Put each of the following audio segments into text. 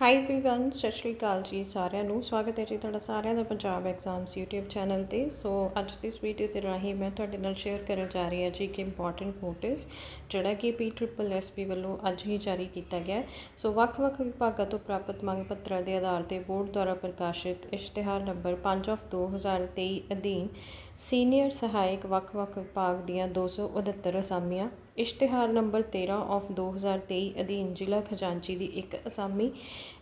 High everyone ਸਤਿ ਸ਼੍ਰੀ ਅਕਾਲ ਜੀ ਸਾਰਿਆਂ ਨੂੰ ਸਵਾਗਤ ਹੈ ਜੀ ਤੁਹਾਡਾ ਸਾਰਿਆਂ ਦਾ ਪੰਜਾਬ ਐਗਜ਼ਾਮਸ YouTube ਚੈਨਲ ਤੇ ਸੋ ਅੱਜ ਦੀ ਇਸ ਵੀਡੀਓ ਦੇ ਰਾਹੀਂ ਮੈਂ ਤੁਹਾਡੇ ਨਾਲ ਸ਼ੇਅਰ ਕਰਨ ਜਾ ਰਹੀ ਹਾਂ ਜੀ ਕਿ ਇੰਪੋਰਟੈਂਟ ਨੋਟਿਸ ਜਿਹੜਾ ਕਿ ਪੀ ਟ੍ਰਿਪਲ ਐਸਪੀ ਵੱਲੋਂ ਅੱਜ ਹੀ ਜਾਰੀ ਕੀਤਾ ਗਿਆ ਹੈ। ਸੋ ਵੱਖ-ਵੱਖ ਵਿਭਾਗਾਂ ਤੋਂ ਪ੍ਰਾਪਤ ਮੰਗ ਪੱਤਰਾਂ ਦੇ ਆਧਾਰ ਤੇ ਬੋਰਡ ਦੁਆਰਾ ਪ੍ਰਕਾਸ਼ਿਤ ਇਸ਼ਤਿਹਾਰ ਨੰਬਰ 5 ਆਫ 2023 ਅਧੀਨ ਸੀਨੀਅਰ ਸਹਾਇਕ ਵੱਖ-ਵੱਖ ਵਿਭਾਗ ਦੀਆਂ 269 ਅਸਾਮੀਆਂ ਇਸ਼ਤਿਹਾਰ ਨੰਬਰ 13 ਆਫ 2023 ਅਧੀਨ ਜ਼ਿਲ੍ਹਾ ਖਜ਼ਾਨਚੀ ਦੀ ਇੱਕ ਅਸਾਮੀ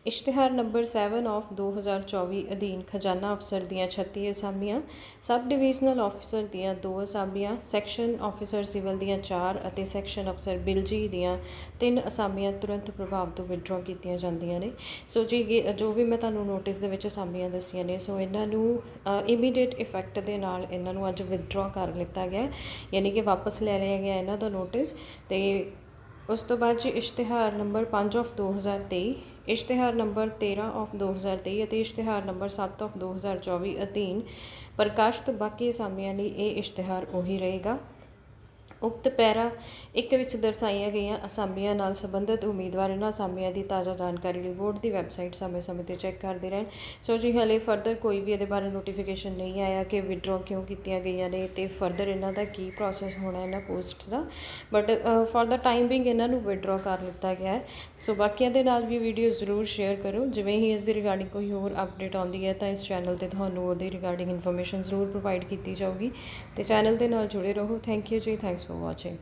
ਇਸ਼ਤਿਹਾਰ ਨੰਬਰ 7 ਆਫ 2024 ਅਧੀਨ ਖਜ਼ਾਨਾ ਅਫਸਰ ਦੀਆਂ 36 ਅਸਾਮੀਆਂ, ਸਬ ਡਿਵੀਜ਼ਨਲ ਆਫੀਸਰ ਦੀਆਂ 2 ਅਸਾਮੀਆਂ, ਸੈਕਸ਼ਨ ਆਫੀਸਰ ਸਿਵਲ ਦੀਆਂ 4 ਅਤੇ ਸੈਕਸ਼ਨ ਅਫਸਰ ਬਿਲਜੀ ਦੀਆਂ 3 ਅਸਾਮੀਆਂ ਤੁਰੰਤ ਪ੍ਰਭਾਵ ਤੋਂ ਵਿਡਰਾਅ ਕੀਤੀਆਂ ਜਾਂਦੀਆਂ ਨੇ। ਸੋ ਜੀ, ਇਹ ਜੋ ਵੀ ਮੈਂ ਤੁਹਾਨੂੰ ਨੋਟਿਸ ਦੇ ਵਿੱਚ ਅਸਾਮੀਆਂ ਦੱਸੀਆਂ ਨੇ, ਸੋ ਇਹਨਾਂ ਨੂੰ ਇਮੀਡੀਏਟ ਇਫੈਕਟ ਦੇ ਨਾਲ ਇਹਨਾਂ ਨੂੰ ਅੱਜ ਵਿਦਡਰਾਅ ਕਰ ਲਿੱਤਾ ਗਿਆ ਯਾਨੀ ਕਿ ਵਾਪਸ ਲੈ ਲਿਆ ਗਿਆ ਇਹਨਾਂ ਦਾ ਨੋਟਿਸ ਤੇ ਉਸ ਤੋਂ ਬਾਅਦ ਜੀ ਇਸ਼ਤਿਹਾਰ ਨੰਬਰ 5 ਆਫ 2023 ਇਸ਼ਤਿਹਾਰ ਨੰਬਰ 13 ਆਫ 2023 ਅਤੇ ਇਸ਼ਤਿਹਾਰ ਨੰਬਰ 7 ਆਫ 2024 ਅਧੀਨ ਪ੍ਰਕਾਸ਼ਿਤ ਬਾਕੀ ਅਸਾਮੀਆਂ ਲਈ ਇਹ ਇਸ਼ਤਿਹਾਰ ਉਹੀ ਰਹੇਗਾ। ਉਕਤ ਪੈਰਾ ਇੱਕ ਵਿੱਚ ਦਰਸਾਈਆਂ ਗਈਆਂ ਅਸਾਮੀਆਂ ਨਾਲ ਸੰਬੰਧਿਤ ਉਮੀਦਵਾਰ ਇਹਨਾਂ ਅਸਾਮੀਆਂ ਦੀ ਤਾਜ਼ਾ ਜਾਣਕਾਰੀ ਲਈ ਬੋਰਡ ਦੀ ਵੈਬਸਾਈਟ ਸਮੇਂ-ਸਮੇਂ ਤੇ ਚੈੱਕ ਕਰਦੇ ਰਹਿਣ। ਸੋ ਜੀ, ਹਲੇ ਫਰਦਰ ਕੋਈ ਵੀ ਇਹਦੇ ਬਾਰੇ ਨੋਟੀਫਿਕੇਸ਼ਨ ਨਹੀਂ ਆਇਆ ਕਿ ਵਿਡਰਾਅ ਕਿਉਂ ਕੀਤੀਆਂ ਗਈਆਂ ਨੇ ਤੇ ਫਰਦਰ ਇਹਨਾਂ ਦਾ ਕੀ ਪ੍ਰੋਸੈਸ ਹੋਣਾ ਇਹਨਾਂ posts the. But for the time being ਇਹਨਾਂ ਨੂੰ ਵਿਡਰਾਅ ਕਰ ਲਿੱਤਾ ਗਿਆ ਹੈ। ਸੋ ਬਾਕੀਆਂ ਦੇ ਨਾਲ ਵੀ ਵੀਡੀਓ ਜ਼ਰੂਰ ਸ਼ੇਅਰ ਕਰੋ। ਜਿਵੇਂ ਹੀ ਇਸ ਦੀ ਰਿਗਾਰਡਿੰਗ ਕੋਈ ਹੋਰ ਅਪਡੇਟ ਆਉਂਦੀ ਹੈ ਤਾਂ ਇਸ ਚੈਨਲ ਤੇ ਤੁਹਾਨੂੰ ਉਹਦੇ ਰਿਗਾਰਡਿੰਗ ਇਨਫੋਰਮੇਸ਼ਨ ਜ਼ਰੂਰ ਪ੍ਰੋਵਾਈਡ ਕੀਤੀ ਜਾਊਗੀ। ਤੇ ਚੈਨਲ ਦੇ ਨਾਲ ਜੁੜੇ ਰਹੋ। ਥੈਂਕ ਯੂ ਜੀ ਥੈਂਕਸ ਫॉर ਵਾਚਿੰਗ